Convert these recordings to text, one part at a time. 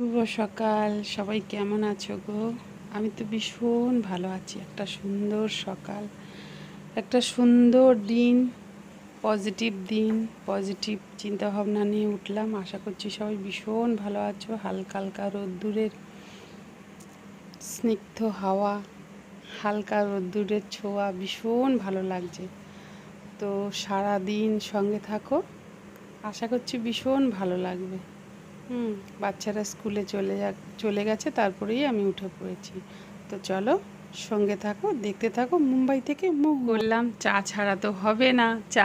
শুভ সকাল। সবাই কেমন আছো গো? আমি তো ভীষণ ভালো আছি। একটা সুন্দর সকাল। একটা সুন্দর দিন, পজিটিভ দিন, পজিটিভ চিন্তা ভাবনা নিয়ে উঠলাম। আশা করছি সবাই ভীষণ ভালো আছো। হালকা হালকা রোদ্দুরের স্নিগ্ধ হাওয়া, হালকা রোদ্দুরের ছোঁয়া, ভীষণ ভালো লাগছে। তো সারা দিন সঙ্গে থাকো। আশা করছি ভীষণ ভালো লাগবে। হুম। বাচ্চারা স্কুলে চলে যা চলে গেছে তারপরেই আমি উঠে পড়েছি। তো চলো সঙ্গে থাকো দেখতে থাকো মুম্বাই থেকে মুখ বললাম চা ছাড়া তো হবে না চা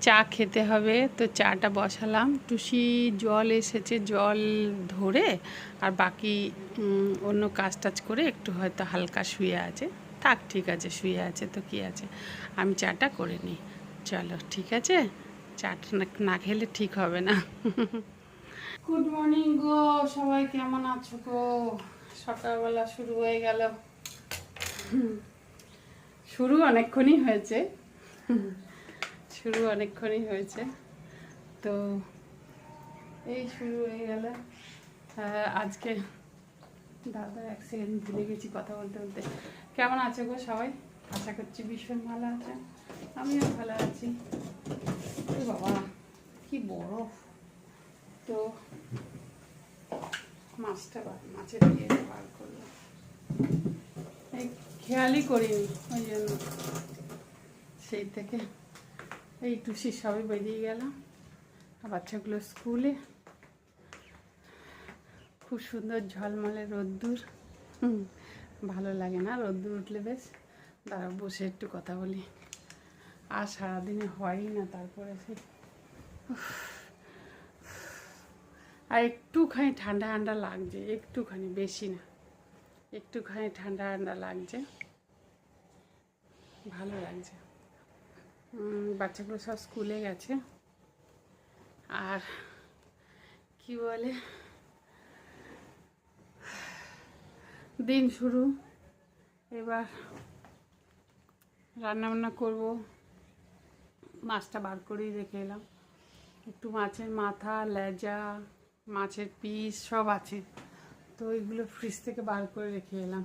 চা খেতে হবে। তো চাটা বসালাম টুসি জল এসেছে জল ধরে আর বাকি অন্য কাজ টাজ করে একটু হয়তো হালকা শুয়ে আছে। থাক ঠিক আছে শুয়ে আছে তো কি আছে? আমি চাটা করে নিই। চলো ঠিক আছে? চাটা না- না খেলে ঠিক হবে না। গুড মর্নিং গো, সবাই কেমন আছো গো? সকালবেলা শুরু হয়ে গেল। শুরু অনেকক্ষণই হয়েছে। শুরু অনেকক্ষণই হয়েছে। তো এই শুরু হয়ে গেল। আজকে দাদা এক সেকেন্ড ভুলে গেছি কথা বলতে বলতে। কেমন আছো গো সবাই? আশা করছি ভীষণ ভালো আছে। আমিও ভালো আছি। বাবা, কি বরফ। তো মাছটা মাছের ইয়েটা বার করলাম। এই খেয়ালই করিনি, ওই জন্য। সেই থেকে এই টুসি সবে বেরিয়ে গেলাম আর বাচ্চাগুলো স্কুলে। খুব সুন্দর ঝলমলে রোদ্দুর। ভালো লাগে না রোদ্দুর উঠলে বেশ। দাঁড়া বসে একটু কথা বলি। আর সারাদিনে হয়ই না তারপরে সে আর একটুখানি ঠান্ডা ঠান্ডা লাগছে, একটুখানি, বেশি না। একটুখানি ঠান্ডা ঠান্ডা লাগছে। ভালো লাগছে। বাচ্চাগুলো সব স্কুলে গেছে। আর কি বলে? দিন শুরু। এবার রান্নাবান্না করব। মাছটা বার করেই রেখে এলাম। একটু মাছের মাথা, লেজা মাছের পিস সব আছে। তো এগুলো ফ্রিজ থেকে বার করে রেখে এলাম।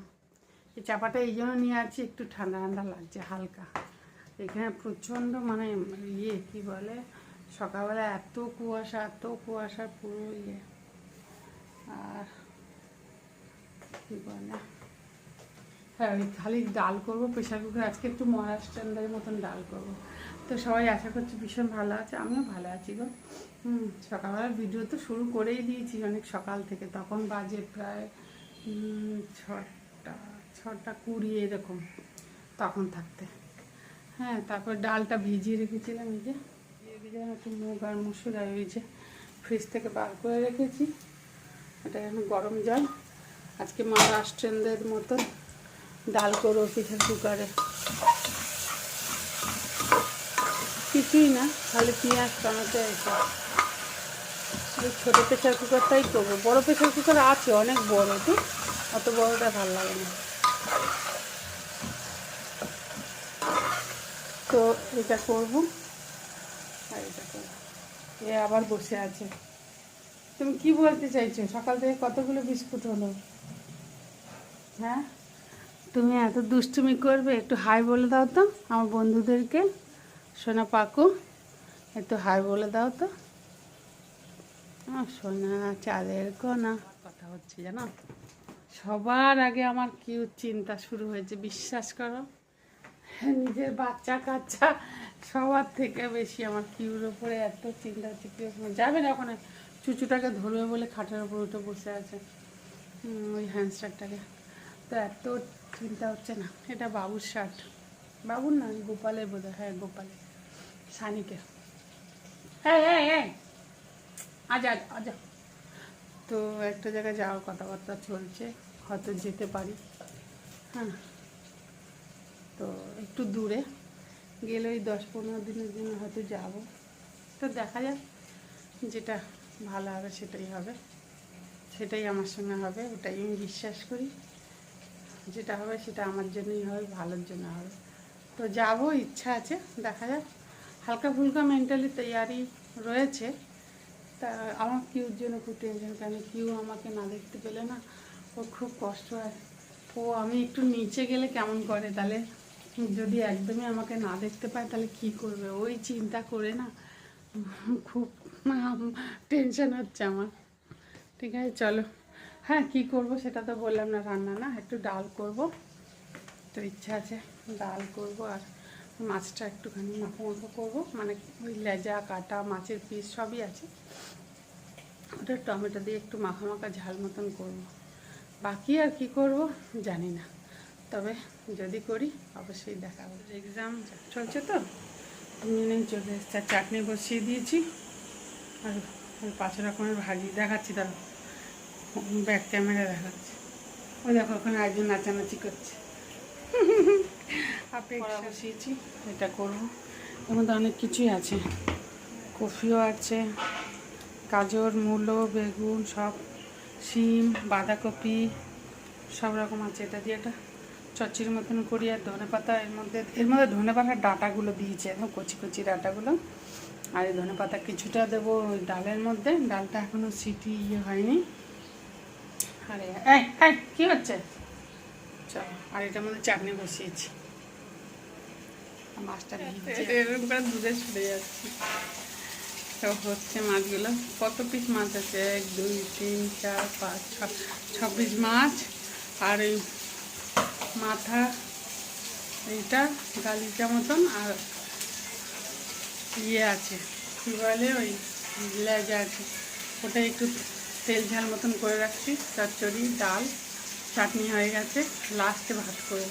এই চাপাটা এই জন্য নিয়ে আছি, একটু ঠান্ডা ঠান্ডা লাগছে, হালকা। এখানে প্রচণ্ড মানে ইয়ে কি বলে, সকালবেলা এত কুয়াশা এত কুয়াশা পুরো ইয়ে। আর কি বলে হ্যাঁ ওই খালি ডাল করব, প্রেশার কুকার, আজকে একটু মহারাষ্ট্রের মতন ডাল করব। তো সবাই আশা করছি ভীষণ ভালো আছে, আমিও ভালো আছি গো। হুম। সকালবেলা ভিডিও তো শুরু করেই দিয়েছি অনেক সকাল থেকে। তখন বাজে প্রায় ছটা ছটা কুড়ি এরকম, তখন থাকতে। হ্যাঁ তারপর ডালটা ভিজিয়ে রেখেছিলাম এই যে। ভিজিয়ে একটু মুগ আর মুসুর আর ওই যে ফ্রিজ থেকে বার করে রেখেছি। এটা এখন গরম জল। আজকে মহারাষ্ট্রেনদের মতো ডাল করব প্রেশার কুকারে। কিছুই না, খালি পেঁয়াজ, টমেটো এসব ছোটো প্রেশার কুকারটাই করব। বড়ো প্রেশার কুকার আছে, অনেক বড় তো অত বড়টা ভালো লাগে না। তো এটা করব। আর এটা এ আবার বসে আছে। তুমি কি বলতে চাইছো? সকাল থেকে কতগুলো বিস্কুট হলো? হ্যাঁ? তুমি এত দুষ্টুমি করবে, একটু হাই বলে দাও তো, আমার বন্ধুদেরকে, সোনা পাকু, একটু হাই বলে দাও তো। সোনা চাঁদের কোনা কথা হচ্ছে জানো? সবার আগে আমার কি চিন্তা শুরু হয়েছে, বিশ্বাস করো। নিজের বাচ্চা কাচ্চা সবার থেকে বেশি আমার কিউর ওপরে এত চিন্তা হচ্ছে যাবে না ওখানে। চুচুটাকে ধরবে বলে খাটের ওপর উঠে বসে আছে। ওই হ্যান্ডস্টারটাকে তো এত চিন্তা হচ্ছে না, এটা বাবুর শার্ট বাবুর না, গোপালের বোধ হয় হ্যাঁ গোপালের। সানিকে হ্যাঁ হ্যাঁ হ্যাঁ। আজ আজ তো একটা জায়গায় যাওয়ার কথাবার্তা চলছে, হয়তো যেতে পারি। হ্যাঁ। তো একটু দূরে, গেলে ওই দশ পনেরো দিনের জন্য হয়তো যাব। তো দেখা যাক, যেটা ভালো হবে সেটাই হবে। সেটাই আমার সঙ্গে হবে, ওটাই আমি বিশ্বাস করি। যেটা হবে সেটা আমার জন্যই হবে, ভালোর জন্য হবে। তো যাব, ইচ্ছা আছে, দেখা যাক। হালকা ফুলকা মেন্টালি তৈয়ারি রয়েছে। তা আমার কিউর জন্য খুব টেনশন কেন কিউ আমাকে না দেখতে পেলে না? ও খুব কষ্ট হয়। ও আমি একটু নিচে গেলে কেমন করে? তাহলে যদি একদমই আমাকে না দেখতে পায়, তাহলে কি করবে? ওই চিন্তা করে না। খুব টেনশন হচ্ছে আমার। ঠিক আছে, চলো। হ্যাঁ কি করব সেটা তো বললাম না, রান্না না, একটু ডাল করব। তো ইচ্ছা আছে, ডাল করব আর মাছটা একটুখানি মাখো মাখো করব। মানে ওই লেজা, কাটা, মাছের পিস সবই আছে। ওটা টমেটো দিয়ে একটু মাখা মাখা ঝাল মতন করব। বাকি আর কি করব জানি না। তবে যদি করি, অবশ্যই দেখাবো। এক্সাম চলছে তো? মিনে চলে এসছে। চাটনি বসিয়ে দিয়েছি। আর পাঁচ রকমের ভাজি দেখাচ্ছি তার ব্যাক ক্যামেরা দেখাচ্ছি। ওই দেখো, ওখানে একজন নাচানাচি করছে। এটা করব। এর মধ্যে অনেক কিছুই আছে। কফিও আছে, গাজর, মূলো, বেগুন, সব শিম, বাঁধাকপি, সব রকম আছে। এটা দিয়ে একটা চচ্চির মতন করি আর ধনে পাতা এর মধ্যে এর মধ্যে ধনে পাতার ডাটাগুলো দিয়েছে একদম কচি কচি ডাটাগুলো। আর এই ধনে পাতা কিছুটা দেবো ওই ডালের মধ্যে। ডালটা এখনও সিটি ইয়ে হয়নি। আরে কী হচ্ছে? চলো, আর এটার মধ্যে চাটনি বসিয়েছি। মাছটা এরকম করে দুধে ছুটে যাচ্ছে। তো হচ্ছে মাছগুলো। কত পিস মাছ আছে? এক দুই তিন চার পাঁচ ছ ছ পিস মাছ। আর এই মাথা এইটা গালিটা মতন আর ইয়ে আছে। কী বলে ওই লেজা আছে। ওটা একটু তেল ঝাল মতন করে রাখছি। চচ্চড়ি ডাল চাটনি হয়ে গেছে। লাস্টে ভাত করে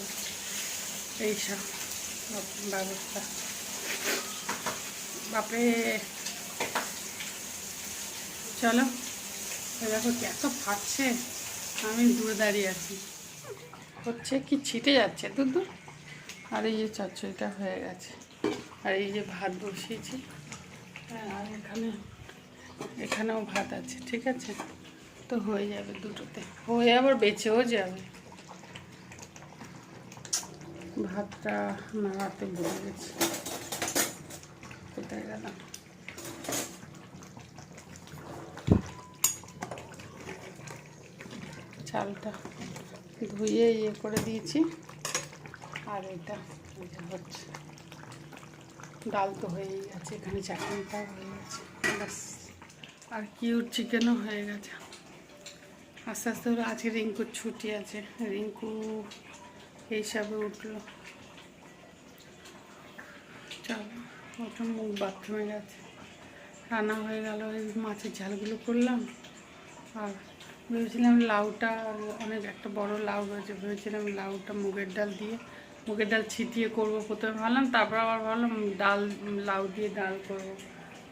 এইসব ব্যবস্থা বাপরে চলো দেখো এত ফাটছে, আমি দূরে দাঁড়িয়ে আছি। হচ্ছে কি ছিটে যাচ্ছে, দূর দূর। আর এই যে চচ্চড়িটা হয়ে গেছে। আর এই যে ভাত বসিয়েছি। হ্যাঁ আর এখানে, এখানেও ভাত আছে, ঠিক আছে? তো হয়ে যাবে দুটোতে। হয়ে আবার বেঁচেও যাবে। ভাতটা নাড়াতে ভুলে গেছি। কোথায় গেলাম চালটা ধুয়ে ইয়ে করে দিয়েছি। আর এটা হচ্ছে ডাল তো হয়েই গেছে, এখানে চাটনিটাও হয়ে গেছে। ব্যাস, আর কিউর চিকেনও হয়ে গেছে। আস্তে আস্তে আজকে রিঙ্কুর ছুটি আছে। রিঙ্কু এইসবে উঠল। চলো ওটা মুখ বাথরুমে গেছে। রান্না হয়ে গেল এই মাছের ঝালগুলো করলাম। আর ভেবেছিলাম লাউটা অনেক একটা বড় লাউ রয়েছে ভেবেছিলাম লাউটা মুগের ডাল দিয়ে, মুগের ডাল ছিটিয়ে করব প্রথমে। ভাবলাম, তারপর আবার ভাবলাম ডাল, লাউ দিয়ে ডাল করব।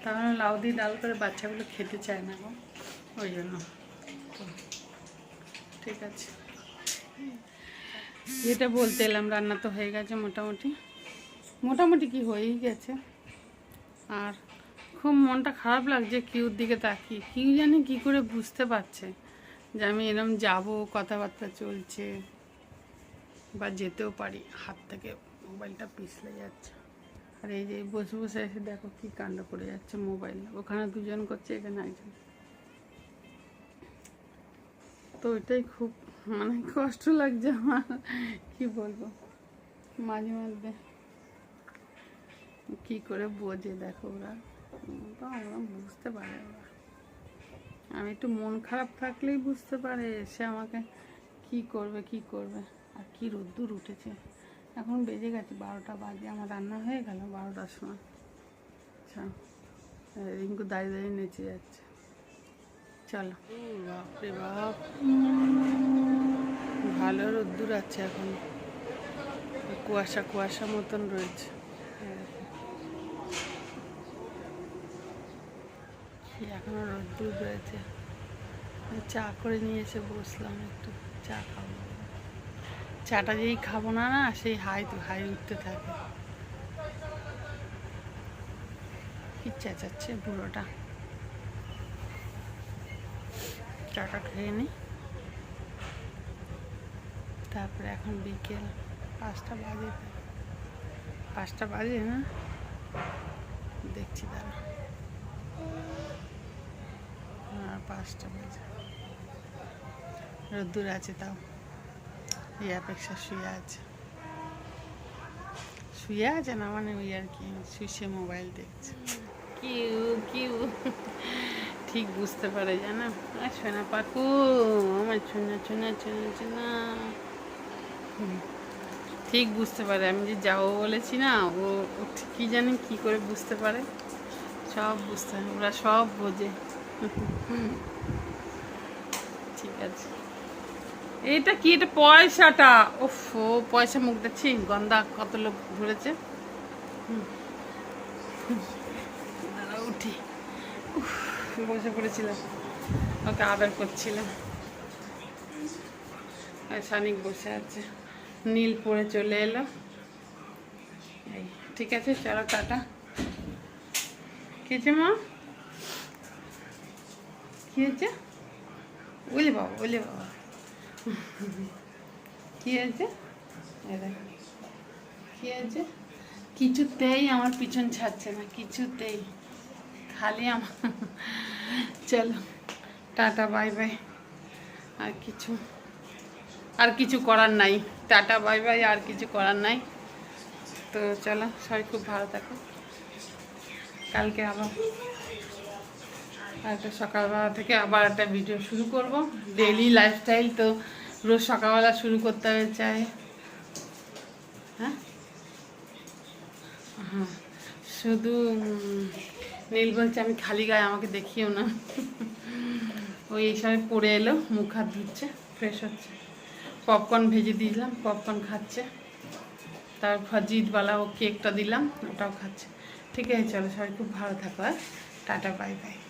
তারপরে লাউ দিয়ে ডাল করে বাচ্চাগুলো খেতে চায় না গো। ওই জন্য। ঠিক আছে। যেটা বলতে এলাম, রান্না তো হয়ে গেছে মোটামুটি। মোটামুটি কি হয়েই গেছে। আর খুব মনটা খারাপ লাগছে, কিউর দিকে তাকিয়ে। কিউ জানি কি করে বুঝতে পারছে যে আমি এরম যাব, কথাবার্তা চলছে, বা যেতেও পারি। হাত থেকে মোবাইলটা পিছলে যাচ্ছে। আর এই যে বসে বসে এসে দেখো কি কাণ্ড করে যাচ্ছে মোবাইল। ওখানে দুজন করছে, এখানে একজন। তো ওইটাই খুব মানে কষ্ট লাগছে আমার। কি বলব? মাঝে মধ্যে কি করে বোঝে দেখো ওরা। তো আমরা বুঝতে পারে ওরা আমি একটু মন খারাপ থাকলেই বুঝতে পারে সে আমাকে কি করবে কি করবে, আর কি রোদ্দুর উঠেছে। এখন বেজে গেছে বারোটা বাজে, আমার রান্না হয়ে গেল বারোটার সময়। আচ্ছা রিঙ্কু দাঁড়িয়ে দাঁড়িয়ে নেচে যাচ্ছে। চলো। বাপরে বাপ। ভালো রোদ্দুর আছে এখন। কুয়াশা কুয়াশা মতন রয়েছে। এখনও রোদ্দুর রয়েছে। চা করে নিয়ে এসে বসলাম একটু, চা খাব। চাটা যেই খাব না না, সেই হাই হাই উঠতে থাকে। কি চেঁচাচ্ছে বুড়োটা। চাটা খেয়ে নি। তারপরে এখন বিকেল পাঁচটা বাজে। পাঁচটা বাজে, না? দেখছি দাঁড়া পাঁচটা বাজে। রোদ্দুর আছে তাও। এই অপেক্ষা শুয়ে আছে। শুয়ে আছে না? মানে ওই আর কি, শুয়ে মোবাইল দেখছে। কিউ কিউ। ঠিক বুঝতে পারে, জানো? আর সোনা পাকু, আমার সোনা সোনা সোনা হুম। ঠিক বুঝতে পারে। আমি যে যাব বলেছি না ও কি জানি কি করে বুঝতে পারে। সব বুঝতে পারে ওরা সব বোঝে। ঠিক আছে। এটা কি? এটা পয়সাটা? ওফ পয়সা মুখ দেখছি। গন্ধা কত লোক ঘুরেছে হুম। দাঁড়াও, উঠি। বসে পড়েছিলাম। ওকে আদর করছিলাম। শানিক বসে আছে। নীল পরে চলে এলো। এই, ঠিক আছে, চলো টাটা। কি হয়েছে মা? কি হয়েছে? ওলে বাবা ওলে বাবা। কি হয়েছে। কি হয়েছে? কিছুতেই আমার পিছন ছাড়ছে না, কিছুতেই। খালি আমার। চলো, টাটা, বাই বাই। আর কিছু আর কিছু করার নাই। টাটা, বাই বাই, আর কিছু করার নাই। তো চলো, সবাই খুব ভালো থাকো। কালকে আবার একটা সকালবেলা থেকে আবার একটা ভিডিও শুরু করব। ডেলি লাইফস্টাইল তো রোজ সকালবেলা শুরু করতে হবে চাই। হ্যাঁ? হ্যাঁ। শুধু নীল বলছে, আমি খালি গায়ে আমাকে দেখিও না। ওই এইসবে পড়ে এলো, মুখ হাত ধুচ্ছে ফ্রেশ হচ্ছে। পপকর্ন ভেজে দিয়েছিলাম, পপকর্ন খাচ্ছে। তারপর জিতবালা ও কেকটা দিলাম, ওটাও খাচ্ছে। ঠিক আছে, চলো সবাই খুব ভালো থাকো আর টাটা, বাই বাই।